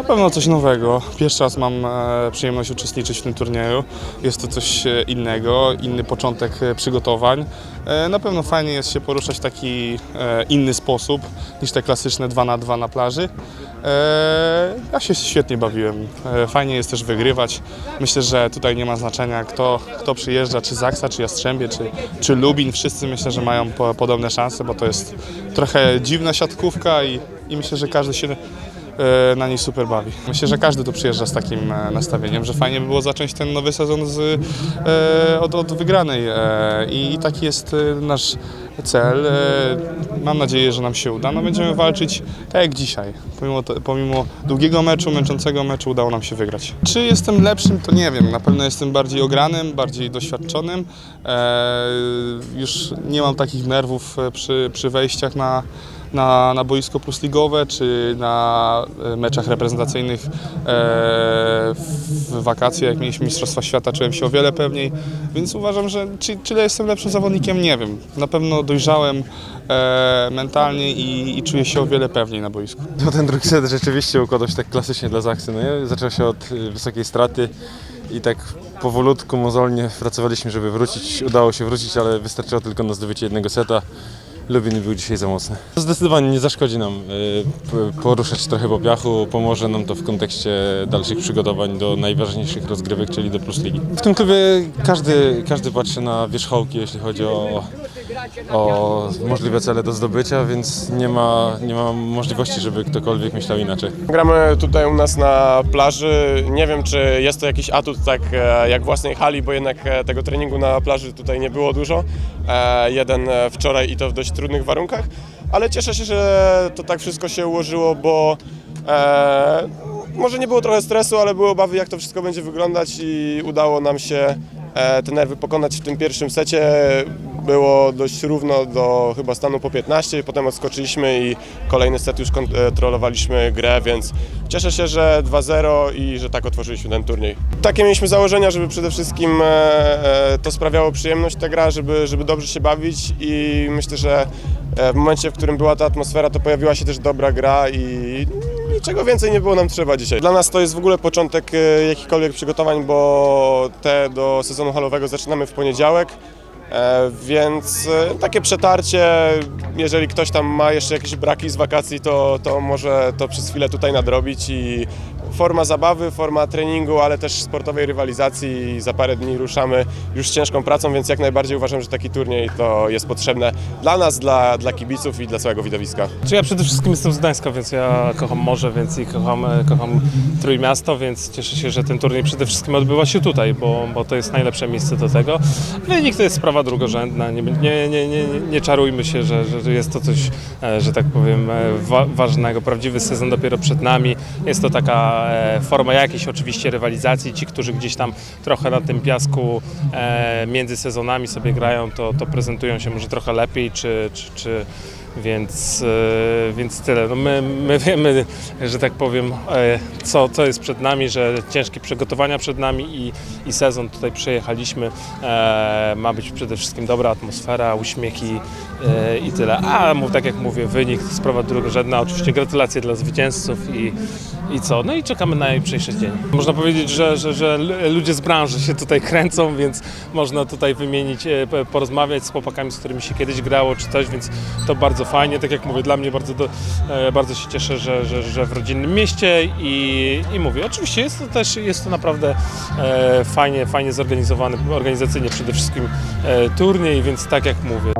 Na pewno coś nowego. Pierwszy raz mam e, przyjemność uczestniczyć w tym turnieju. Jest to coś e, innego, inny początek e, przygotowań. Na pewno fajnie jest się poruszać w taki inny sposób niż te klasyczne 2 na 2 na plaży. Ja się świetnie bawiłem. Fajnie jest też wygrywać. Myślę, że tutaj nie ma znaczenia kto, kto przyjeżdża, czy Zaksa, czy Jastrzębie, czy, czy Lubin. Wszyscy myślę, że mają po, podobne szanse, bo to jest trochę dziwna siatkówka i, i myślę, że każdy się na niej super bawi. Myślę, że każdy tu przyjeżdża z takim e, nastawieniem, że fajnie by było zacząć ten nowy sezon z, e, od, od wygranej e, i taki jest e, nasz cel. E, Mam nadzieję, że nam się uda. No, będziemy walczyć tak jak dzisiaj. Pomimo, to, pomimo długiego meczu, męczącego meczu udało nam się wygrać. Czy jestem lepszym, to nie wiem. Na pewno jestem bardziej ogranym, bardziej doświadczonym. E, już nie mam takich nerwów e, przy, przy wejściach na, na, na boisko plusligowe czy na e, meczach reprezentacyjnych e, w wakacje, jak mieliśmy Mistrzostwa Świata, czułem się o wiele pewniej, więc uważam, że czy, czy jestem lepszym zawodnikiem, nie wiem. Na pewno dojrzałem e, mentalnie i, i czuję się o wiele pewniej na boisku. No ten drugi set rzeczywiście układał się tak klasycznie dla Zaksy. No? Zaczął się od wysokiej straty i tak powolutku, mozolnie pracowaliśmy, żeby wrócić. Udało się wrócić, ale wystarczyło tylko na zdobycie jednego seta. Lubin był dzisiaj za mocny. Zdecydowanie nie zaszkodzi nam y, poruszać trochę po piachu, pomoże nam to w kontekście dalszych przygotowań do najważniejszych rozgrywek, czyli do Plus Ligi. W tym klubie każdy, każdy patrzy na wierzchołki, jeśli chodzi o, o możliwe cele do zdobycia, więc nie ma, nie ma możliwości, żeby ktokolwiek myślał inaczej. Gramy tutaj u nas na plaży. Nie wiem, czy jest to jakiś atut tak e, jak własnej hali, bo jednak e, tego treningu na plaży tutaj nie było dużo. E, Jeden wczoraj i to w dość trudnych warunkach, ale cieszę się, że to tak wszystko się ułożyło, bo może nie było trochę stresu, ale były obawy, jak to wszystko będzie wyglądać i udało nam się te nerwy pokonać w tym pierwszym secie. Było dość równo do chyba stanu po 15, potem odskoczyliśmy i kolejny set już kontrolowaliśmy grę, więc cieszę się, że 2-0 i że tak otworzyliśmy ten turniej. Takie mieliśmy założenia, żeby przede wszystkim e, e, to sprawiało przyjemność ta gra, żeby, żeby dobrze się bawić i myślę, że e, w momencie, w którym była ta atmosfera, to pojawiła się też dobra gra i niczego więcej nie było nam trzeba dzisiaj. Dla nas to jest w ogóle początek e, jakichkolwiek przygotowań, bo te do sezonu halowego zaczynamy w poniedziałek. E, Więc e, takie przetarcie, jeżeli ktoś tam ma jeszcze jakieś braki z wakacji, to, to może to przez chwilę tutaj nadrobić i forma zabawy, forma treningu, ale też sportowej rywalizacji za parę dni ruszamy już z ciężką pracą, więc jak najbardziej uważam, że taki turniej to jest potrzebne dla nas, dla, dla kibiców i dla całego widowiska. Czy ja przede wszystkim jestem z Gdańska, więc ja kocham morze, więc i kocham, e, kocham Trójmiasto, więc cieszę się, że ten turniej przede wszystkim odbywa się tutaj, bo, bo to jest najlepsze miejsce do tego. Wynik to jest sprawa drugorzędna, nie, nie, nie, nie, nie czarujmy się, że, że jest to coś, e, że tak powiem, e, wa ważnego. Prawdziwy sezon dopiero przed nami. Jest to taka e, forma jakiejś oczywiście rywalizacji. Ci, którzy gdzieś tam trochę na tym piasku e, między sezonami sobie grają, to, to prezentują się może trochę lepiej, czy, czy, czy więc, e, więc tyle. No my, my wiemy, że tak powiem, e, co, co jest przed nami, że ciężkie przygotowania przed nami i, i sezon tutaj przyjechaliśmy. E, ma być przede wszystkim dobra atmosfera, uśmiechi e, i tyle. A tak jak mówię, wynik sprawa drugorzędna. Oczywiście gratulacje dla zwycięzców i, i co? No i czekamy na jutrzejszy dzień. Można powiedzieć, że, że, że ludzie z branży się tutaj kręcą, więc można tutaj wymienić, porozmawiać z chłopakami, z którymi się kiedyś grało czy coś, więc to bardzo fajnie. Tak jak mówię, dla mnie bardzo, do, e, bardzo się cieszę, że, że, że w rodzinnym mieście i, i mówię, oczywiście jest to też jest to naprawdę e, fajnie, fajnie zorganizowany, organizacyjnie przede wszystkim e, turniej, więc tak jak mówię.